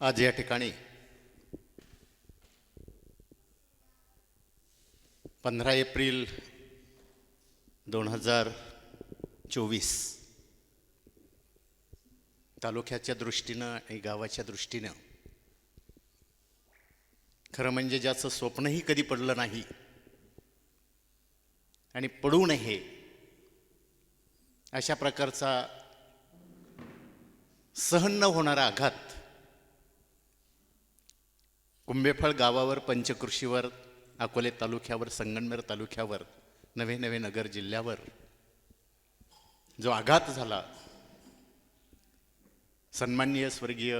आज या ठिकाणी पंधरा एप्रिल दोन हजार चोवीस. तालुक्याच्या दृष्टीनं आणि गावाच्या दृष्टीनं खरं म्हणजे ज्याचं स्वप्नही कधी पडलं नाही आणि पडू नये अशा प्रकारचा सहन न होणारा आघात कुंभेफळ गावावर पंचकृषीवर अकोले तालुक्यावर संगमनेर तालुक्यावर नवे नवे नगर जिल्ह्यावर जो आघात झाला सन्माननीय स्वर्गीय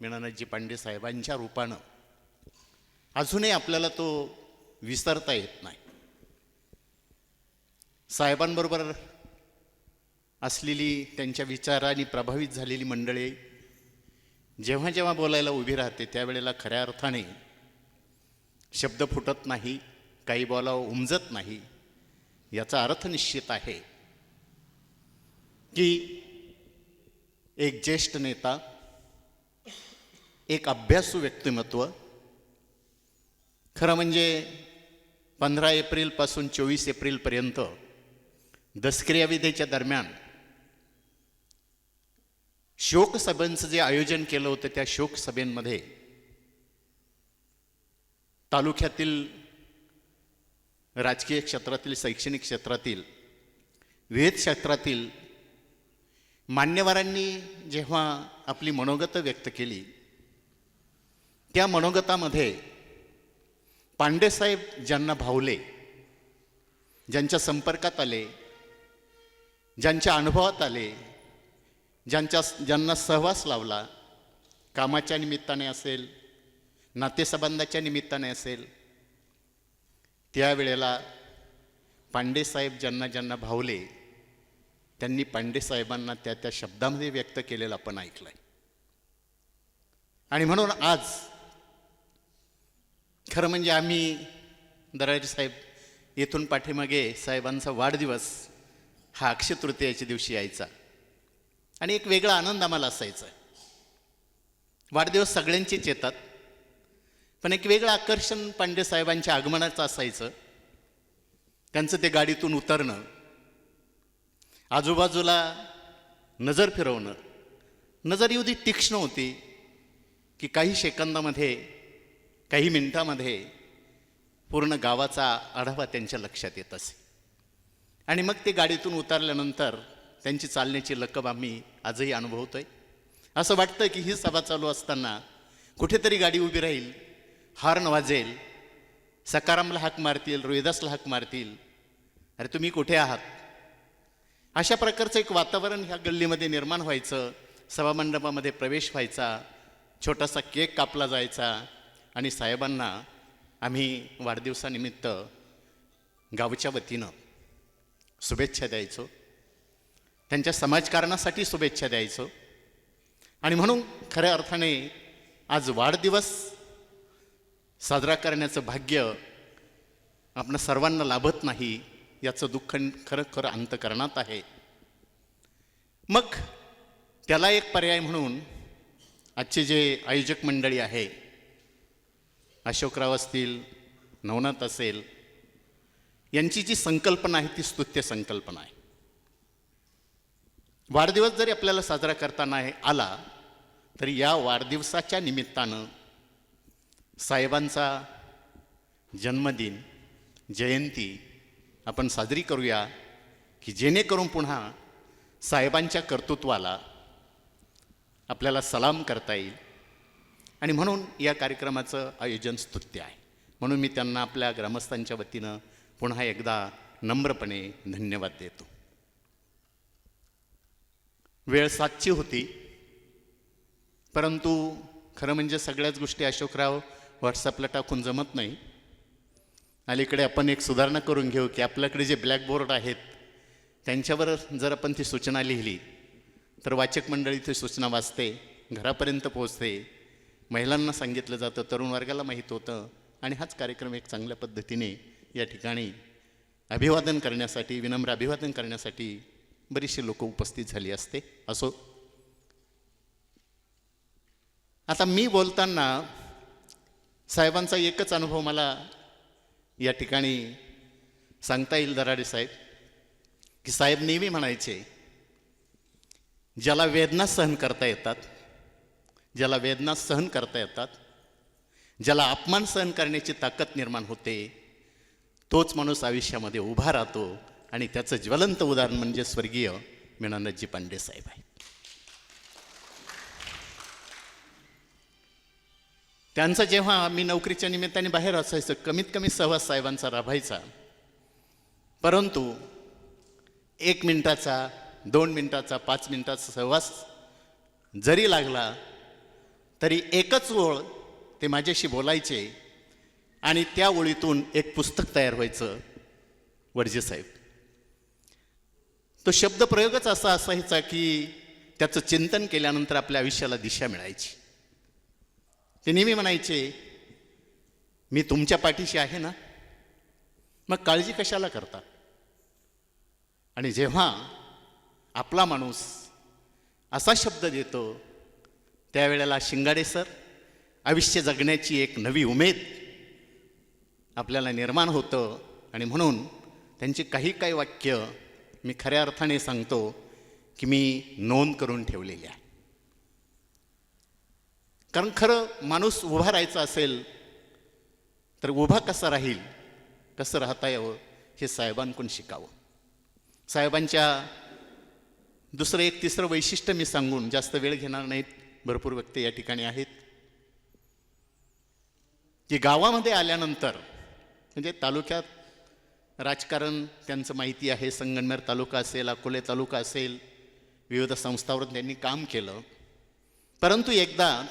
मीनानाथजी पांडे साहेबांच्या रूपानं अजूनही आपल्याला तो विसरता येत नाही. साहेबांबरोबर असलेली त्यांच्या विचारांनी प्रभावित झालेली मंडळी जेव्हा जेव्हा बोलायला उभी राहते त्यावेळेला खऱ्या अर्थाने शब्द फुटत नाही काही बोलावं उमजत नाही याचा अर्थ निश्चित आहे की एक ज्येष्ठ नेता एक अभ्यासू व्यक्तिमत्व खरं म्हणजे पंधरा एप्रिलपासून चोवीस एप्रिलपर्यंत दसक्रियाविधेच्या दरम्यान शोकसभांचं जे आयोजन केलं होतं त्या शोकसभेंमध्ये तालुक्यातील राजकीय क्षेत्रातील शैक्षणिक क्षेत्रातील वेद क्षेत्रातील मान्यवरांनी जेव्हा आपली मनोगत व्यक्त केली त्या मनोगतामध्ये पांडेसाहेब ज्यांना भावले ज्यांच्या संपर्कात आले ज्यांच्या अनुभवात आले ज्यांच्या ज्यांना सहवास लावला कामाच्या निमित्ताने असेल नातेसंबंधाच्या निमित्ताने असेल त्यावेळेला पांडेसाहेब ज्यांना ज्यांना भावले त्यांनी पांडेसाहेबांना त्या त्या शब्दामध्ये व्यक्त केलेलं आपण ऐकलं आहे आणि म्हणून आज खरं म्हणजे आम्ही दराजी साहेब येथून पाठीमागे साहेबांचा वाढदिवस हा अक्षय तृतीयाच्या दिवशी यायचा. आणि एक वेगळा आनंद आम्हाला असायचा. वाढदिवस सगळ्यांचेच येतात. पण एक वेगळं आकर्षण पांडे साहेबांच्या आगमनाचं असायचं. त्यांचं ते गाडीतून उतरणं. आजूबाजूला नजर फिरवणं. नजर एवढी तीक्ष्ण होती की काही सेकंदामध्ये काही मिनिटामध्ये पूर्ण गावाचा आढावा त्यांच्या लक्षात येत असे. आणि मग ते गाडीतून उतरल्यानंतर त्यांची चालण्याची लकब आम्ही आजही अनुभवतो आहे असं वाटतं की ही सभा चालू असताना कुठेतरी गाडी उभी राहील हॉर्न वाजेल सकारामला हाक मारतील रोहिदासला हाक मारतील. अरे तुम्ही कुठे आहात? अशा प्रकारचं एक वातावरण ह्या गल्लीमध्ये निर्माण व्हायचं सभामंडपामध्ये प्रवेश व्हायचा छोटासा केक कापला जायचा आणि साहेबांना आम्ही वाढदिवसानिमित्त गावच्या वतीनं शुभेच्छा द्यायचो. त्यांच्या समाजकारणासाठी शुभेच्छा द्यायचो. आणि म्हणून खऱ्या अर्थाने आज वाढदिवस साजरा करण्याचं भाग्य आपण सर्वांना लाभत नाही याचं दुःख खरं खरं अंतकरणात आहे. मग त्याला एक पर्याय म्हणून आजचे जे आयोजक मंडळी आहे अशोकराव असतील नवनाथ असेल यांची जी संकल्पना आहे ती स्तुत्य संकल्पना आहे. वाढदिवस जरी आपल्याला साजरा करताना आला तरी या वाढदिवसाच्या निमित्तानं साहेबांचा जन्मदिन जयंती आपण साजरी करूया की जेणेकरून पुन्हा साहेबांच्या कर्तृत्वाला आपल्याला सलाम करता येईल. आणि म्हणून या कार्यक्रमाचं आयोजन स्तुत्य आहे. म्हणून मी त्यांना आपल्या ग्रामस्थांच्या वतीनं पुन्हा एकदा नम्रपणे धन्यवाद देतो. वेळ सातची होती. परंतु खरं म्हणजे सगळ्याच गोष्टी अशोकराव व्हॉट्सअपला टाकून जमत नाही. अलीकडे आपण एक सुधारणा करून घेऊ की आपल्याकडे जे ब्लॅकबोर्ड आहेत त्यांच्यावर जर आपण ती सूचना लिहिली तर वाचक मंडळी ती सूचना वाचते घरापर्यंत पोहोचते. महिलांना सांगितलं जातं तरुण वर्गाला माहीत होतं आणि हाच कार्यक्रम एक चांगल्या पद्धतीने या ठिकाणी अभिवादन करण्यासाठी विनम्र अभिवादन करण्यासाठी बरीचशी लोक उपस्थित झाली असते. असो. आता मी बोलताना साहेबांचा एकच अनुभव मला या ठिकाणी सांगता येईल दराडे साहेब की साहेब नेहमी म्हणायचे ज्याला वेदना सहन करता येतात ज्याला वेदना सहन करता येतात ज्याला अपमान सहन करण्याची ताकद निर्माण होते तोच माणूस आयुष्यामध्ये उभा राहतो. आणि त्याचं ज्वलंत उदाहरण म्हणजे स्वर्गीय मीनानजी पांडे साहेब आहे. त्यांचं जेव्हा मी नोकरीच्या निमित्ताने बाहेर असायचं कमीत कमी सहवास साहेबांचा राबायचा. परंतु एक मिनिटाचा दोन मिनिटाचा पाच मिनिटाचा सहवास जरी लागला तरी एकच ओळ ते माझ्याशी बोलायचे आणि त्या ओळीतून एक पुस्तक तयार व्हायचं वर्जे साहेब. तो शब्द प्रयोगच असा असायचा की त्याचं चिंतन केल्यानंतर आपल्या आयुष्याला दिशा मिळायची. ते नेहमी म्हणायचे मी तुमच्या पाठीशी आहे ना? मग काळजी कशाला करता? आणि जेव्हा आपला माणूस असा शब्द देतो त्यावेळेला शिंगाडे सर आयुष्य जगण्याची एक नवी उमेद आपल्याला निर्माण होतं आणि म्हणून त्यांची काही काही वाक्य मी खऱ्या अर्थाने सांगतो की मी नोंद करून ठेवलेली आहे. कारण खरं माणूस उभा राहायचा असेल तर उभा कसा राहील कसं राहता यावं हे साहेबांकडून शिकावं. साहेबांच्या दुसरं एक तिसरं वैशिष्ट्य मी सांगून जास्त वेळ घेणार नाहीत भरपूर व्यक्ती या ठिकाणी आहेत. की गावामध्ये आल्यानंतर म्हणजे तालुक्यात राजकारण त्यांचं माहिती आहे. संगमनेर तालुका असेल अकोले तालुका असेल विविध संस्थावर त्यांनी काम केलं. परंतु एकदा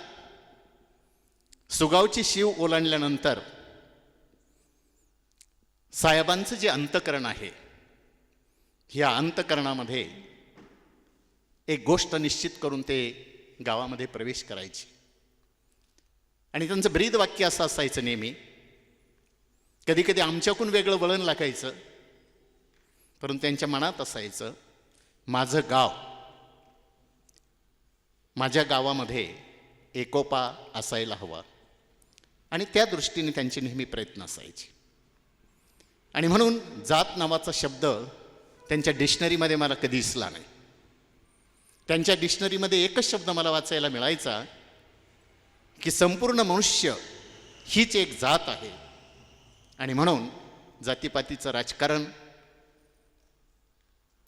सुगावची शिव ओलांडल्यानंतर साहेबांचं जे अंतकरण आहे ह्या अंतकरणामध्ये एक गोष्ट निश्चित करून ते गावामध्ये प्रवेश करायची. आणि त्यांचं ब्रीद वाक्य असं असायचं नेहमी कधी कधी आमच्याकडून वेगळं वळण लागायचं. परंतु त्यांच्या मनात असायचं माझं गाव माझ्या गावामध्ये एकोपा असायला हवा. आणि त्या दृष्टीने त्यांचे नेहमी प्रयत्न असायचे. आणि म्हणून जात नावाचा शब्द त्यांच्या डिक्शनरीमध्ये मला कधी दिसला नाही. त्यांच्या डिक्शनरीमध्ये एकच शब्द मला वाचायला मिळायचा की संपूर्ण मनुष्य हीच एक जात आहे. आणि म्हणून जातीपातीचं राजकारण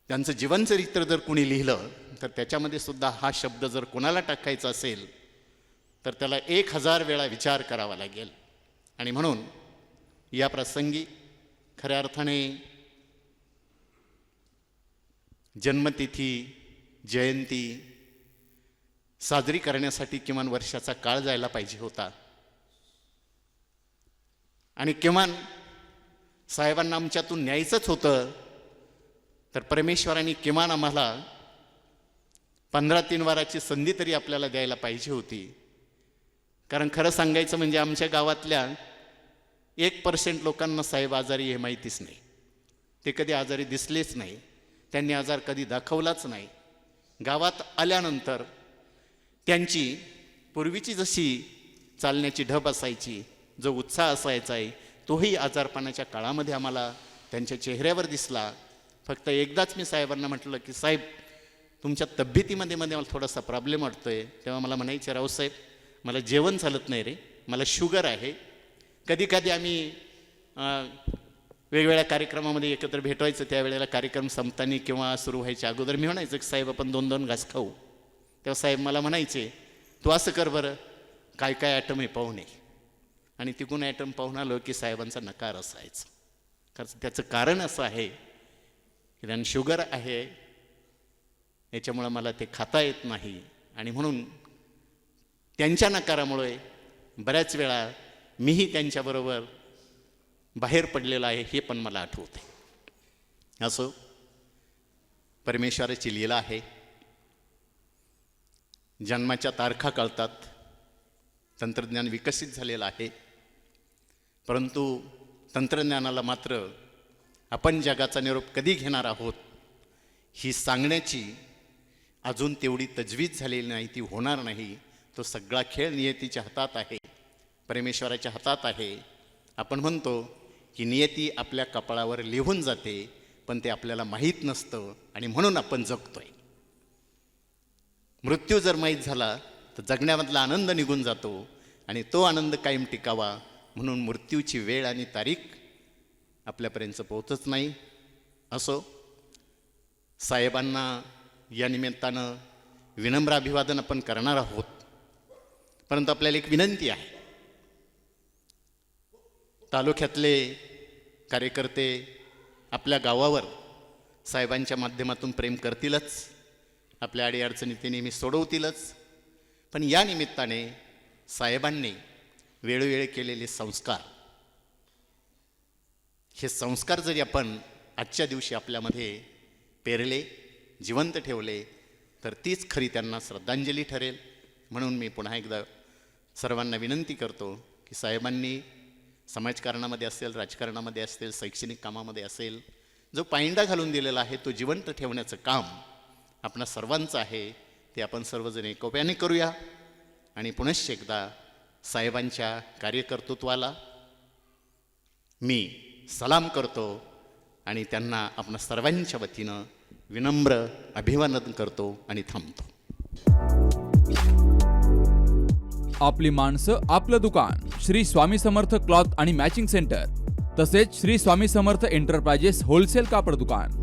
त्यांचं जीवनचरित्र जर कोणी लिहिलं तर त्याच्यामध्ये सुद्धा हा शब्द जर कोणाला टाकायचा असेल तर त्याला एक हजार वेळा विचार करावा लागेल. आणि म्हणून या प्रसंगी खऱ्या अर्थाने जन्मतिथी जयंती साजरी करण्यासाठी किमान वर्षाचा काळ जायला पाहिजे होता. आणि किमान साहेबांना आमच्यातून न्यायचंच होतं तर परमेश्वरांनी किमान आम्हाला पंधरा तीन वाराची संधी तरी आपल्याला द्यायला पाहिजे होती. कारण खरं सांगायचं म्हणजे आमच्या गावातल्या एक पर्सेंट लोकांना साहेब आजारी हे माहितीच नाही. ते कधी आजारी दिसलेच नाही. त्यांनी आजार कधी दाखवलाच नाही. गावात आल्यानंतर त्यांची पूर्वीची जशी चालण्याची ढब असायची जो उत्साह असायचा आहे तोही आजारपणाच्या काळामध्ये आम्हाला त्यांच्या चेहऱ्यावर दिसला. फक्त एकदाच मी साहेबांना म्हटलं की साहेब तुमच्या तब्येतीमध्ये मध्ये मला थोडासा प्रॉब्लेम वाटतो आहे तेव्हा मला म्हणायचे रावसाहेब मला जेवण चालत नाही रे मला शुगर आहे. कधी कधी आम्ही वेगवेगळ्या कार्यक्रमामध्ये एकत्र भेटवायचं त्यावेळेला कार्यक्रम संपताना किंवा सुरू व्हायच्या अगोदर मी म्हणायचं की साहेब आपण दोन दोन घास खाऊ. तेव्हा साहेब मला म्हणायचे तू असं कर बरं काय काय ॲटम आहे पाहू ये आणि तिकून आयटम पाहून आलो की साहेबांचा नकार असायचा कारण त्याचं कारण असं आहे की त्यांना शुगर आहे. याच्यामुळं मला ते खाता येत नाही. आणि म्हणून त्यांच्या नकारामुळे बऱ्याच वेळा मीही त्यांच्याबरोबर बाहेर पडलेलं आहे हे पण मला आठवते असो परमेश्वराची लीला आहे. जन्माच्या तारखा कळतात. तंत्रज्ञान विकसित झालेलं आहे. परंतु तंत्रज्ञानाला मात्र आपण जगाचा निरोप कधी घेणार आहोत ही सांगण्याची अजून तेवढी तजवीज झालेली नाही ती होणार नाही. तो सगळा खेळ नियतीच्या हातात आहे परमेश्वराच्या हातात आहे. आपण म्हणतो की नियती आपल्या कपाळावर लिहून जाते पण ते आपल्याला माहीत नसतं आणि म्हणून आपण जगतोय. मृत्यू जर माहीत झाला तर जगण्यामधला आनंद निघून जातो आणि तो आनंद कायम टिकावा म्हणून मृत्यूची वेळ आणि तारीख आपल्यापर्यंत पोहोचत नाही. असो साहेबांना या निमित्तानं विनम्र अभिवादन आपण करणार आहोत. परंतु आपल्याला एक विनंती आहे. तालुक्यातले कार्यकर्ते आपल्या गावावर साहेबांच्या माध्यमातून प्रेम करतीलच. आपल्या अडीअडचणी ते नेहमी सोडवतीलच. पण या निमित्ताने साहेबांनी वेळोवेळी केलेले संस्कार. हे संस्कार जरी आपण आजच्या दिवशी आपल्यामध्ये पेरले जिवंत ठेवले तर तीच खरी त्यांना श्रद्धांजली ठरेल. म्हणून मी पुन्हा एकदा सर्वांना विनंती करतो की साहेबांनी समाजकारणामध्ये असेल राजकारणामध्ये असेल शैक्षणिक कामामध्ये असेल जो पायंडा घालून दिलेला आहे तो जिवंत ठेवण्याचं काम आपणा सर्वांचं आहे. ते आपण सर्वजण एकोप्याने करूया. आणि पुनश्च एकदा साहेबांच्या कार्यकर्तृत्वाला मी सलाम करतो आणि त्यांना आपण सर्वांच्या वतीनं विनम्र अभिवादन करतो आणि थांबतो. आपली माणसं आपलं दुकान श्री स्वामी समर्थ क्लॉथ आणि मॅचिंग सेंटर तसेच श्री स्वामी समर्थ एंटरप्राइजेस होलसेल कापड दुकान.